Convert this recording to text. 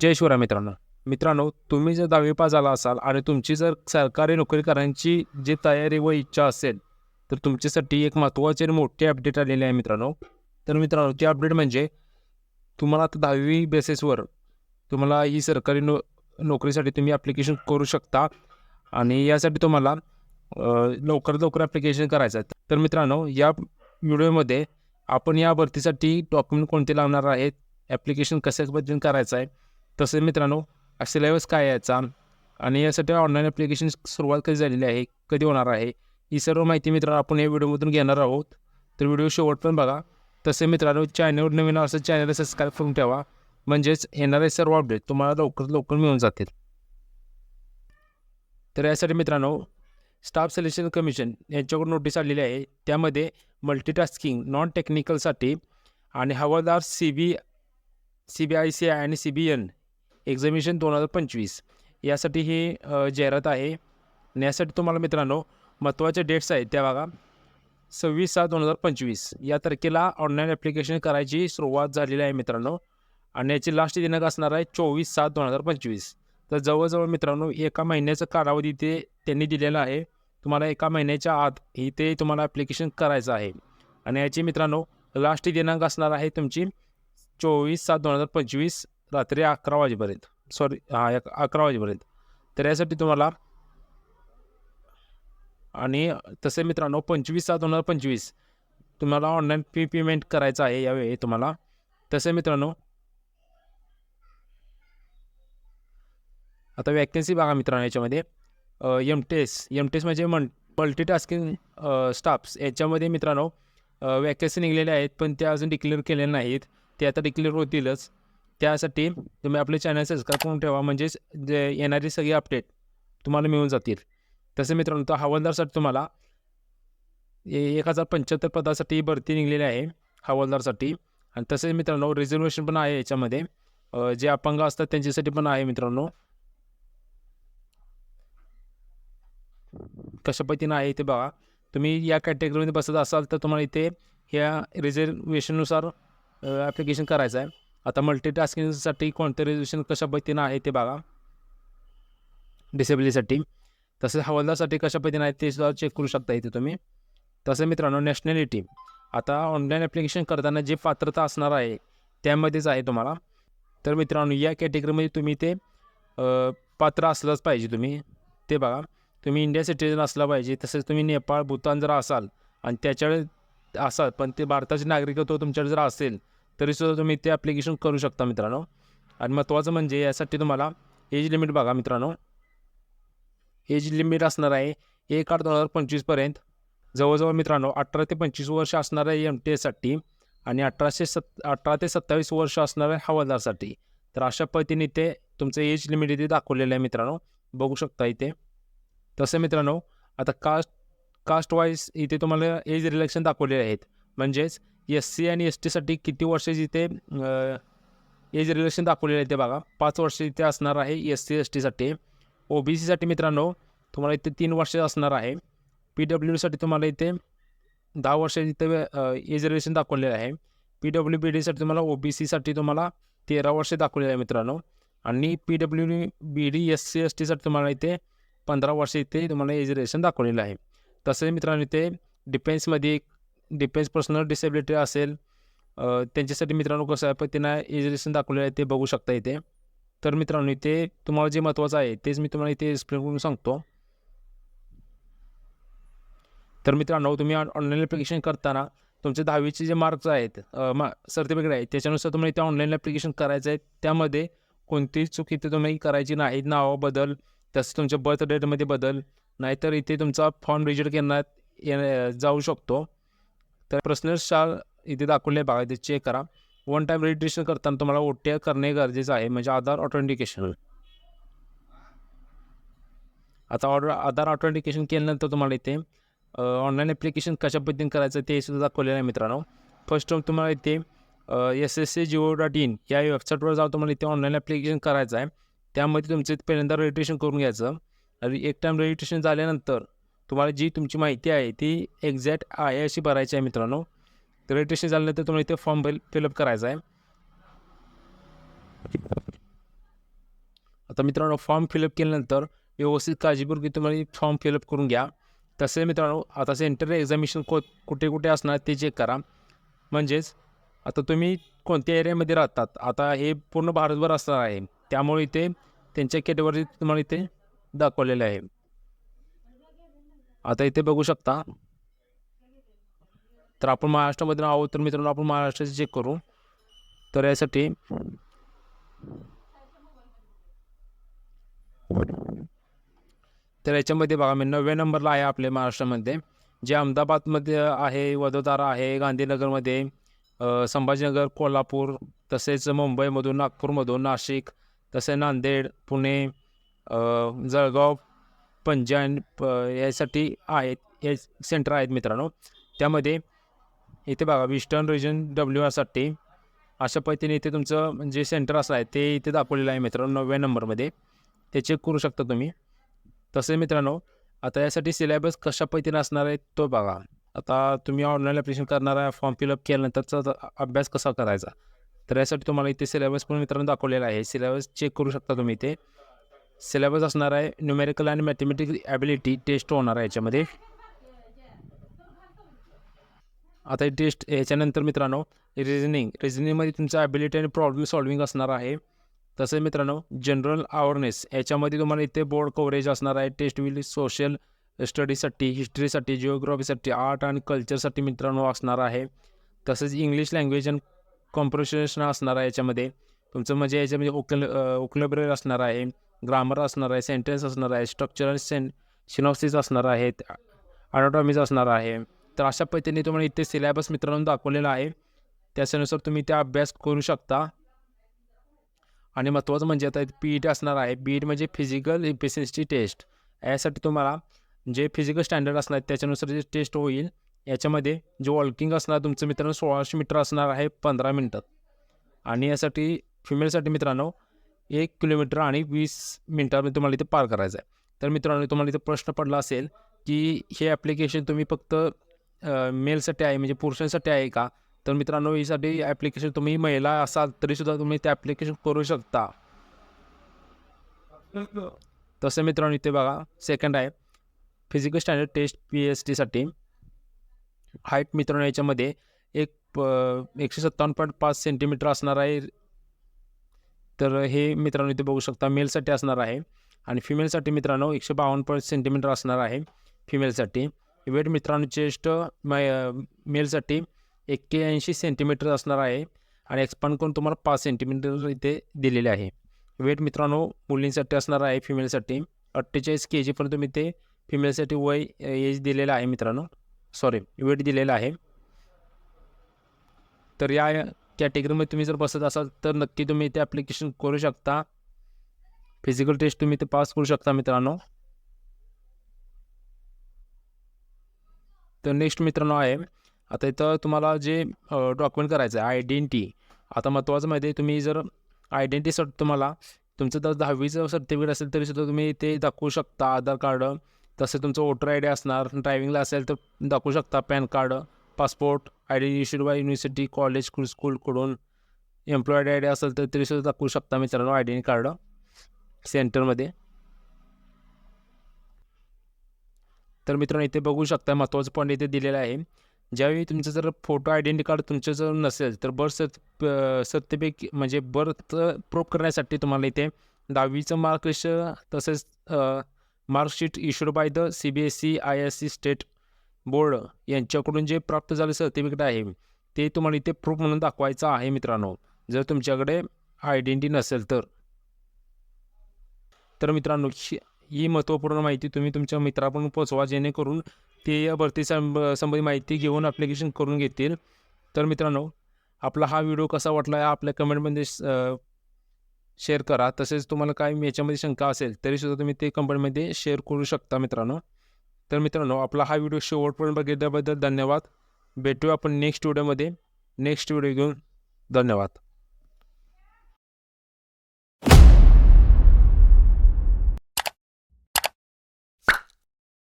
जय शिवराय मित्रांनो. मित्रांनो तुम्ही जर दहावी पास झाला असाल आणि तुमची जर सरकारी नोकरी करण्याची जी तयारी व इच्छा असेल तर तुमच्यासाठी एक महत्त्वाची आणि मोठी अपडेट आलेली आहे मित्रांनो. तर मित्रांनो ती अपडेट म्हणजे तुम्हाला आता दहावी बेसिसवर तुम्हाला ही सरकारी नो नोकरीसाठी तुम्ही ॲप्लिकेशन करू शकता आणि यासाठी तुम्हाला लवकरात लवकर ॲप्लिकेशन करायचं आहे. तर मित्रांनो या व्हिडिओमध्ये आपण या भरतीसाठी डॉक्युमेंट कोणते लावणार आहेत ॲप्लिकेशन कशा पद्धतीने करायचं आहे तसेच मित्रांनो सिलेबस काय आहे याचा? आणि यासाठी ऑनलाईन ॲप्लिकेशन सुरुवात कधी झालेली आहे? कधी होणार आहे? ही सर्व माहिती मित्रांनो आपण या व्हिडिओमधून घेणार आहोत. तर व्हिडिओ शेवट पण बघा. तसे मित्रांनो चॅनलवर नवीन असं चॅनलला सबस्क्राईब करून ठेवा. म्हणजेच येणारे सर्व अपडेट तुम्हाला लवकरात लवकर मिळून जातील. तर यासाठी मित्रांनो स्टाफ सिलेक्शन कमिशन यांच्याकडून नोटीस आलेली आहे. त्यामध्ये मल्टीटास्किंग नॉन टेक्निकलसाठी आणि हवालदार C B C B I C I आणि सी बी एन एक्झामिनेशन दोन हजार पंचवीस. यासाठी ही जाहिरात आहे. आणि यासाठी तुम्हाला मित्रांनो महत्त्वाच्या डेट्स आहेत त्या बघा. सव्वीस सात दोन हजार पंचवीस. या तारखेला ऑनलाईन ॲप्लिकेशन करायची सुरुवात झालेली आहे मित्रांनो. आणि याची लास्ट दिनांक असणार आहे चोवीस सात दोन हजार पंचवीस. तर जवळजवळ मित्रांनो एका महिन्याचा कालावधी ते त्यांनी दिलेला आहे. तुम्हाला एका महिन्याच्या आत ही ते तुम्हाला ॲप्लिकेशन करायचं आहे. आणि याची मित्रांनो लास्ट दिनांक असणार आहे तुमची चोवीस सात दोन हजार पंचवीस. रात्री अकरा वाजेपर्यंत. सॉरी हां एक- अकरा वाजेपर्यंत. तर यासाठी तुम्हाला आणि तसे मित्रांनो पंचवीस सात दोन हजार पंचवीस तुम्हाला ऑनलाईन पे पेमेंट करायचं आहे यावेळी तुम्हाला. तसे मित्रांनो आता वॅकन्सी बघा मित्रांनो याच्यामध्ये. M T S M T S म्हणजे मल्टी मल्टीटास्किंग स्टाफ्स याच्यामध्ये मित्रांनो वॅकन्सी निघलेल्या आहेत पण त्या अजून डिक्लेअर केलेल्या नाहीत. ते आता डिक्लेअर होतीलच. त्यासाठी तुम्ही आपले चॅनल सबस्क्राईब करून ठेवा. म्हणजेच जे येणारी सगळी अपडेट तुम्हाला मिळून जातील. तसे मित्रांनो तर हवालदारसाठी तुम्हाला ए- एक हजार पंच्याहत्तर पदासाठी भरती निघलेली आहे हवालदारसाठी. आणि तसेच मित्रांनो रिझर्वेशन पण आहे याच्यामध्ये. जे अपंग असतात त्यांच्यासाठी पण आहे मित्रांनो. कशा पद्धतीनं आहे ते बघा. तुम्ही या कॅटेगरीमध्ये बसत असाल तर तुम्हाला इथे ह्या रिझर्वेशननुसार ॲप्लिकेशन करायचं आहे. आता मल्टीटास्किंगसाठी कोणतं रिझर्वेशन कशा पद्धतीनं आहे ते बघा. डिसेबिलिटीसाठी तसेच हवालदारसाठी कशा पद्धतीनं आहे ते सुद्धा चेक करू शकता इथे तुम्ही. तसं मित्रांनो नॅशनॅलिटी आता ऑनलाईन ॲप्लिकेशन करताना जे पात्रता असणार आहे त्यामध्येच आहे तुम्हाला. तर मित्रांनो या कॅटेगरीमध्ये तुम्ही ते पात्र असलंच पाहिजे तुम्ही. ते बघा. तुम्ही इंडिया सिटीजन असला पाहिजे. तसेच तुम्ही नेपाळ भूतान जर असाल आणि त्याच्याकडे असाल पण ते भारताचे नागरिकत्व तुमच्याकडे जर असेल तरीसुद्धा तुम्ही ते ॲप्लिकेशन करू शकता मित्रांनो. आणि महत्त्वाचं म्हणजे यासाठी तुम्हाला एज लिमिट बघा मित्रांनो. एज लिमिट असणार आहे एक आठ दोन हजार पंचवीसपर्यंत जवळजवळ मित्रांनो अठरा ते पंचवीस वर्ष असणार आहे एम टी एससाठी आणि अठराशे सत् अठरा ते सत्तावीस वर्ष असणाऱ्या हवालदारसाठी. तर अशा पद्धतीने ते तुमचं एज लिमिट इथे दाखवलेलं आहे मित्रांनो. बघू शकता इथे. तसं मित्रांनो आता कास्ट कास्ट वाईज इथे तुम्हाला एज रिलेक्शन दाखवलेले आहेत. म्हणजेच एस सी आणि एस टीसाठी किती वर्ष इथे एज रिलेशन दाखवलेलं आहे ते बघा. पाच वर्ष इथे असणार आहे एस सी एस टीसाठी ओ बी सीसाठी मित्रांनो तुम्हाला इथे तीन वर्ष असणार आहे. पी डब्ल्यू डीसाठी तुम्हाला इथे दहा वर्ष इथे एज रिलेशन दाखवलेलं आहे. पी डब्ल्यू बी डीसाठी तुम्हाला ओ बी सीसाठी तुम्हाला तेरा वर्ष दाखवलेलं आहे मित्रांनो. आणि P W D B D S C S टीसाठी तुम्हाला इथे पंधरा वर्ष इथे तुम्हाला एज रिलेशन दाखवलेलं आहे. तसेच मित्रांनो इथे डिफेन्समध्ये एक डिफेन्स पर्सनल डिसेबिलिटी असेल त्यांच्यासाठी मित्रांनो कसं आहे पण त्यांना रिलेशन दाखवलेलं आहे ते बघू शकता इथे. तर मित्रांनो इथे तुम्हाला जे महत्त्वाचं आहे तेच मी तुम्हाला इथे एक्सप्लेन करून सांगतो. तर मित्रांनो तुम्ही ऑनलाईन ॲप्लिकेशन करताना तुमचे दहावीचे जे मार्क्स आहेत मा सर्टिफिकेट आहे त्याच्यानुसार तुम्हाला इथे ऑनलाईन ॲप्लिकेशन करायचं आहे. त्यामध्ये कोणतीही चूक इथे तुम्ही करायची नाही नावा बदल तसं तुमच्या बर्थ डेटमध्ये बदल नाहीतर इथे तुमचा फॉर्म रिजेक्ट करण्यात ये जाऊ शकतो. तर स्टार इथे दाखवले बघा इथे चेक करा. वन टाईम रजिस्ट्रेशन करताना तुम्हाला ओ टी आय करणे गरजेचं आहे म्हणजे आधार ऑथेंटिकेशन आता ऑर्डर आधार ऑथेंटिकेशन केल्यानंतर तुम्हाला इथे ऑनलाईन ॲप्लिकेशन कशा पद्धतीने करायचं ते सुद्धा दाखवलेलं आहे मित्रांनो. फर्स्ट टाइम तुम्हाला इथे S S C gov dot in या वेबसाईटवर जाऊन तुम्हाला इथे ऑनलाईन ॲप्लिकेशन करायचं आहे. त्यामध्ये तुमचं पहिल्यांदा रजिस्ट्रेशन करून घ्यायचं. आणि एक टाईम रजिस्ट्रेशन झाल्यानंतर तुम्हाला जी तुमची माहिती आहे ती एक्झॅक्ट आहे अशी भरायची आहे मित्रांनो. तर रजिस्ट्रेशन झाल्यानंतर तुम्हाला इथे फॉर्म फिल फिलअप करायचा आहे. आता मित्रांनो फॉर्म फिलअप केल्यानंतर व्यवस्थित काळजीपूर्वक तुम्हाला फॉर्म फिलअप करून घ्या. तसे मित्रांनो आता सेंटर एक्झामिनेशन को कुठे कुठे असणार ते चेक करा. म्हणजेच आता तुम्ही कोणत्या एरियामध्ये राहतात? आता हे पूर्ण भारतभर असणार आहे. त्यामुळे इथे त्यांच्या कॅटेगरी तुम्हाला इथे दाखवलेलं आहे. आता इथे बघू शकता. तर आपण महाराष्ट्रामध्ये आहोत. तर मित्रांनो आपण महाराष्ट्राचे चेक करू. तर यासाठी तर याच्यामध्ये बघा मी नवव्या नंबरला आहे आपले महाराष्ट्रामध्ये. जे अहमदाबादमध्ये आहे वडोदरा आहे गांधीनगरमध्ये संभाजीनगर कोल्हापूर तसेच मुंबईमधून नागपूरमधून नाशिक तसे नांदेड पुणे जळगाव पंजाब प यासाठी आहेत हे सेंटर आहेत मित्रांनो. त्यामध्ये इथे बघा विस्टर्न रिजन डब्ल्यू आरसाठी अशा पद्धतीने इथे तुमचं म्हणजे जे सेंटर असं आहे ते इथे दाखवलेलं आहे मित्रांनो नवव्या नंबरमध्ये ते चेक करू शकता तुम्ही. तसे मित्रांनो आता यासाठी सिलेबस कशा पद्धतीने असणार आहे तो बघा. आता तुम्ही ऑनलाईन ॲप्लिकेशन करणार आहे फॉर्म फिलअप केल्यानंतरचा अभ्यास कसा करायचा? तर यासाठी तुम्हाला इथे सिलेबस पण मित्रांनो दाखवलेला आहे. सिलेबस चेक करू शकता तुम्ही इथे. सिलेबस असणार आहे. न्यूमेरिकल आणि मॅथमॅटिकल ॲबिलिटी टेस्ट होणार आहे याच्यामध्ये. आता टेस्ट याच्यानंतर मित्रांनो रिझनिंग रिझनिंगमध्ये तुमचं ॲबिलिटी आणि प्रॉब्लेम सॉल्विंग असणार आहे. तसेच मित्रांनो जनरल अवेअरनेस याच्यामध्ये तुम्हाला इथे बोर्ड कव्हरेज असणार आहे. टेस्ट विल सोशल स्टडीसाठी हिस्ट्रीसाठी जिओग्राफीसाठी आर्ट आणि कल्चरसाठी मित्रांनो असणार आहे. तसेच इंग्लिश लँग्वेज अँड कॉम्प्रोशन असणार आहे याच्यामध्ये. तुमचं म्हणजे याच्यामध्ये ओकल ओकलबरेर असणार आहे. ग्रामर असणार आहे सेंटेन्स असणार आहे स्ट्रक्चरल सेन सिनॉप्सिस असणार आहेत अनाटॉमीज असणार आहे. तर अशा पद्धतीने तुम्हाला इथे सिलेबस मित्रांनो दाखवलेला आहे. त्याच्यानुसार तुम्ही त्या अभ्यास करू शकता. आणि महत्त्वाचं म्हणजे आता पी ई टी असणार आहे. पी ई टी म्हणजे फिजिकल इफिशियन्सी टेस्ट यासाठी तुम्हाला जे फिजिकल स्टँडर्ड असणार आहेत त्याच्यानुसार जे टेस्ट होईल याच्यामध्ये जे वॉल्किंग असणार तुमचं मित्रांनो सोळाशे मीटर असणार आहे पंधरा मिनटात आणि यासाठी फिमेलसाठी मित्रांनो एक किलोमीटर आणि वीस मिनटामध्ये तुम्हाला इथे पार करायचं आहे तर मित्रांनो तुम्हाला इथे प्रश्न पडला असेल की हे ॲप्लिकेशन तुम्ही फक्त मेलसाठी आहे म्हणजे पुरुषांसाठी आहे का? तर मित्रांनो यासाठी ॲप्लिकेशन तुम्ही महिला असाल तरीसुद्धा तुम्ही ते ॲप्लिकेशन करू शकता. तसं मित्रांनो इथे बघा सेकंड आहे. Physical standard test P S टीसाठी हाईट मित्रांनो याच्यामध्ये एक प- एकशे सत्तावन्न पॉईंट पाच सेंटीमीटर असणार आहे. तर हे मित्रांनो इथे बघू शकता मेलसाठी असणार आहे. आणि फिमेलसाठी मित्रांनो एकशे बावन्न पॉईंट सेंटीमीटर असणार आहे फिमेलसाठी वेट मित्रांनो चेस्ट मेलसाठी एक्क्याऐंशी सेंटीमीटर असणार आहे. आणि एक्सपांड करून तुम्हाला पाच सेंटीमीटर इथे दिलेले आहे. वेट मित्रांनो मुलींसाठी असणार आहे फिमेलसाठी अठ्ठेचाळीस के जीपर्यंत तुम्ही ते फिमेलसाठी वय एज दिलेलं आहे मित्रांनो. सॉरी वेट दिलेलं आहे. तर या कॅटेगरीमध्ये तुम्ही जर बसत असाल तर नक्की तुम्ही इथे ॲप्लिकेशन करू शकता. फिजिकल टेस्ट तुम्ही इथे पास करू शकता मित्रांनो. तर नेक्स्ट मित्रांनो आहे आता इथं तुम्हाला जे डॉक्युमेंट करायचं आहे आयडेंटिटी आता महत्त्वाचं माहिती आहे तुम्ही जर आयडेंटिटीसाठी तुम्हाला तुमचं जर दहावीचं सर्टिफिकेट असेल तरीसुद्धा तुम्ही ते दाखवू शकता आधार कार्ड. तसे तुमचं वोटर आय डी असणार ड्रायविंगला असेल तर दाखवू शकता PAN card. Passport I D issued by university college स्कूलकडून employed I D असेल तर तरीसुद्धा दाखवू शकता मित्रांनो आय डी कार्ड सेंटरमध्ये तर मित्रांनो इथे बघू शकता महत्त्वाचं पॉईंट इथे दिलेलं आहे. ज्यावेळी तुमचं जर फोटो आयडेंटी कार्ड तुमचं जर नसेल तर बर्थ सत सत्यापैकी म्हणजे बर्थ प्रूफ करण्यासाठी तुम्हाला इथे दहावीचं मार्कलिस्ट तसेच marksheet issued by the C B S C I S C state board यांच्याकडून जे प्राप्त झाले सर्टिफिकेट आहे. ते तुम्हाला इथे प्रूफ म्हणून दाखवायचं आहे मित्रांनो. जर तुमच्याकडे आयडेंटिटी नसेल तर. तर मित्रांनो ही ही महत्त्वपूर्ण माहिती तुम्ही तुमच्या मित्रापर्यंत पोचवा जेणेकरून ते या भरती संब संबंधी माहिती घेऊन ॲप्लिकेशन करून घेतील. तर मित्रांनो आपला हा व्हिडिओ कसा वाटला आहे आपल्या कमेंटमध्ये शेअर करा. तसेच तुम्हाला काय याच्यामध्ये शंका असेल तरीसुद्धा तुम्ही ते कंपनीमध्ये शेअर करू शकता मित्रांनो. तर मित्रांनो आपला हा व्हिडिओ शेवटपर्यंत बघितल्याबद्दल धन्यवाद. भेटूया आपण नेक्स्ट व्हिडिओमध्ये नेक्स्ट व्हिडिओ घेऊन. धन्यवाद.